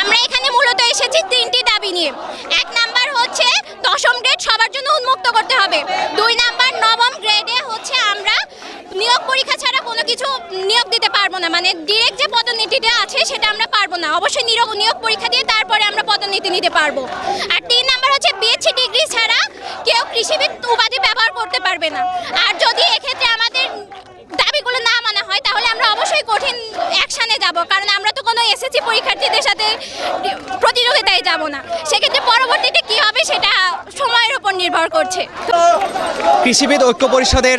আমরা এখানে মূলত এসেছি তিনটি দাবি নিয়ে। এক নাম্বার হচ্ছে দশম গ্রেড সবার জন্য উন্মুক্ত করতে হবে। দুই নাম্বার নবম গ্রেডে হচ্ছে আমরা নিয়োগ পরীক্ষা ছাড়া কোনো কিছু নিয়োগ দিতে পারব না। মানে ডিরেক্ট যে পদোন্নতিটা আছে সেটা আমরা পারব না। অবশ্যই নিয়োগ নিয়োগ পরীক্ষা দিয়ে তারপরে আমরা পদোন্নতি নিতে পারব। আর তিন নাম্বার হচ্ছে বিএসসি ডিগ্রি ছাড়া কেউ কৃষিবিদ উপাধি ব্যবহার করতে পারবে না। আর যদি এক্ষেত্রে আমাদের দাবিগুলো না মানা হয়, তাহলে আমরা অবশ্যই কঠিন অ্যাকশানে যাব। কারণ আমরা এসএসসি পরীক্ষার্থীদের সাথে, প্রতিযোগিতায় যাব না। সেক্ষেত্রে পরবর্তীতে কি হবে সেটা সময়ের উপর নির্ভর করছে। কৃষিবিদ ঐক্য পরিষদের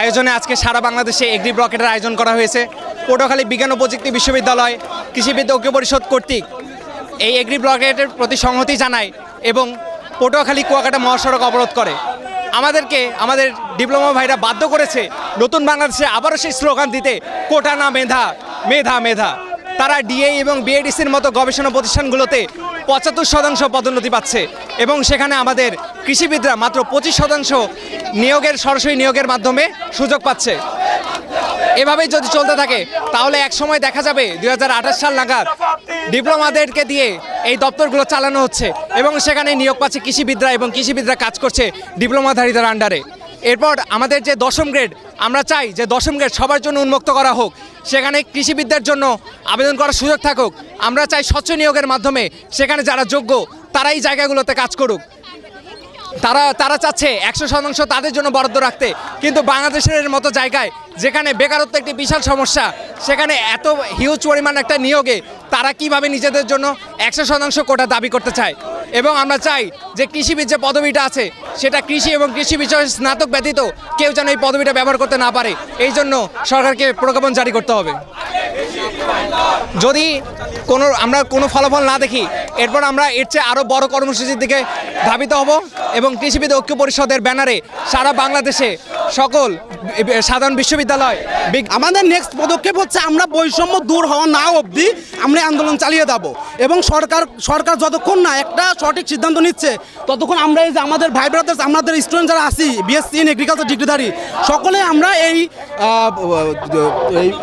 আয়োজনে আজকে সারা বাংলাদেশে এগ্রি ব্লকেটের আয়োজন করা হয়েছে। পটুয়াখালী বিজ্ঞান ও প্রযুক্তি বিশ্ববিদ্যালয় কৃষিবিদ ঐক্য পরিষদ কর্তৃক এই এগ্রি ব্লকেটের প্রতি সংহতি জানায় এবং পটুয়াখালী কুয়াকাটা মহাসড়ক অবরোধ করে। আমাদেরকে, আমাদের ডিপ্লোমা ভাইরা বাধ্য করেছে নতুন বাংলাদেশে আবারও সেই স্লোগান দিতে, কোটা না মেধা মেধা মেধা। তারা ডিএ এবং বিএডিসির মতো গবেষণা প্রতিষ্ঠানগুলোতে পঁচাত্তর শতাংশ পদোন্নতি পাচ্ছে এবং সেখানে আমাদের কৃষিবিদরা মাত্র পঁচিশ শতাংশ নিয়োগের, সরাসরি নিয়োগের মাধ্যমে সুযোগ পাচ্ছে। এভাবেই যদি চলতে থাকে, তাহলে এক সময় দেখা যাবে দুই হাজার আঠাশ সাল নাগাদ ডিপ্লোমাদেরকে দিয়ে এই দপ্তরগুলো চালানো হচ্ছে এবং সেখানে নিয়োগ পাচ্ছে কৃষিবিদরা এবং কৃষিবিদরা কাজ করছে ডিপ্লোমাধারীদের আন্ডারে এরপর আমাদের যে দশম গ্রেড, আমরা চাই যে দশম গ্রেড সবার জন্য উন্মুক্ত করা হোক। সেখানে কৃষিবিদদের জন্য আবেদন করার সুযোগ থাকুক। আমরা চাই স্বচ্ছ নিয়োগের মাধ্যমে সেখানে যারা যোগ্য, তারাই জায়গাগুলোতে কাজ করুক। তারা তারা চাচ্ছে একশো শতাংশ তাদের জন্য বরাদ্দ রাখতে। কিন্তু বাংলাদেশের মতো জায়গায় যেখানে বেকারত্ব একটি বিশাল সমস্যা, সেখানে এত হিউজ পরিমাণ একটা নিয়োগে তারা কীভাবে নিজেদের জন্য একশো শতাংশ কোটা দাবি করতে চায়? এবং আমরা চাই যে কৃষিবিদ যে পদবিটা আছে, সেটা কৃষি এবং কৃষি বিষয়ে স্নাতক ব্যতীত কেউ যেন এই পদবিটা ব্যবহার করতে না পারে। এই জন্য সরকারকে প্রজ্ঞাপন জারি করতে হবে। যদি কোনো আমরা কোনো ফলাফল না দেখি, এরপর আমরা এর চেয়ে আরও বড় কর্মসূচির দিকে ধাবিত হব এবং কৃষিবিদ ঐক্য পরিষদের ব্যানারে সারা বাংলাদেশে সকল সাধারণ বিশ্ববিদ্যালয় আমাদের নেক্সট পদক্ষেপ হচ্ছে আমরা বৈষম্য দূর হওয়া না অবধি আমরা আন্দোলন চালিয়ে যাব। এবং সরকার সরকার যতক্ষণ না একটা সঠিক সিদ্ধান্ত নিচ্ছে, ততক্ষণ আমরা এই যে আমাদের ভাই ব্রাদার্স আমাদের স্টুডেন্ট যারা আছি বিএসসি ইন এগ্রিকালচার ডিগ্রিধারী, সকলে আমরা এই-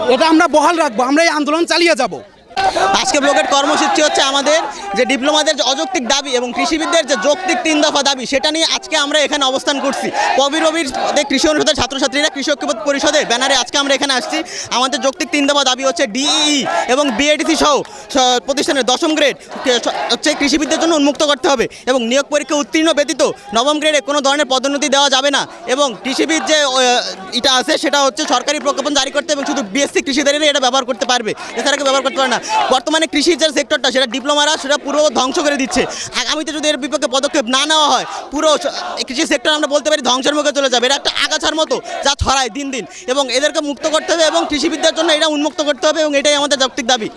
এটা আমরা বহাল রাখব, আমরা এই আন্দোলন চালিয়ে যাব। আজকে ব্লকের কর্মসূচি হচ্ছে আমাদের যে ডিপ্লোমাদের যে অযৌক্তিক দাবি এবং কৃষিবিদদের যে যৌক্তিক তিন দফা দাবি, সেটা নিয়ে আজকে আমরা এখানে অবস্থান করছি। কবি রবির কৃষি অনুষদের ছাত্রছাত্রীরা কৃষি ঐক্যবোধ পরিষদের ব্যানারে আজকে আমরা এখানে আসছি। আমাদের যৌক্তিক তিন দফা দাবি হচ্ছে ডিই এবং বিএডিসি সহ প্রতিষ্ঠানের দশম গ্রেড হচ্ছে কৃষিবিদদের জন্য উন্মুক্ত করতে হবে এবং নিয়োগ পরীক্ষা উত্তীর্ণ ব্যতীত নবম গ্রেডে কোনো ধরনের পদোন্নতি দেওয়া যাবে না এবং কৃষিবিদ যে এটা আছে সেটা হচ্ছে সরকারি প্রজ্ঞাপন জারি করতে এবং শুধু বিএসসি কৃষিদারেরই এটা ব্যবহার করতে পারবে। এছাড়া কেউ ব্যবহার করতে পারে না। বর্তমানে কৃষির যে সেক্টরটা সেটা ডিপ্লোমারা, সেটা পুরো ধ্বংস করে দিচ্ছে। আগামীতে যদি এর বিপক্ষে পদক্ষেপ না নেওয়া হয়, পুরো কৃষি সেক্টর আমরা বলতে পারি ধ্বংসের মুখে চলে যাবে। এটা একটা আগাছার মতো যা ছড়ায় দিন দিন। এবং এদেরকে মুক্ত করতে হবে এবং কৃষিবিদ্যার জন্য এটা উন্মুক্ত করতে হবে এবং এটাই আমাদের যৌক্তিক দাবি।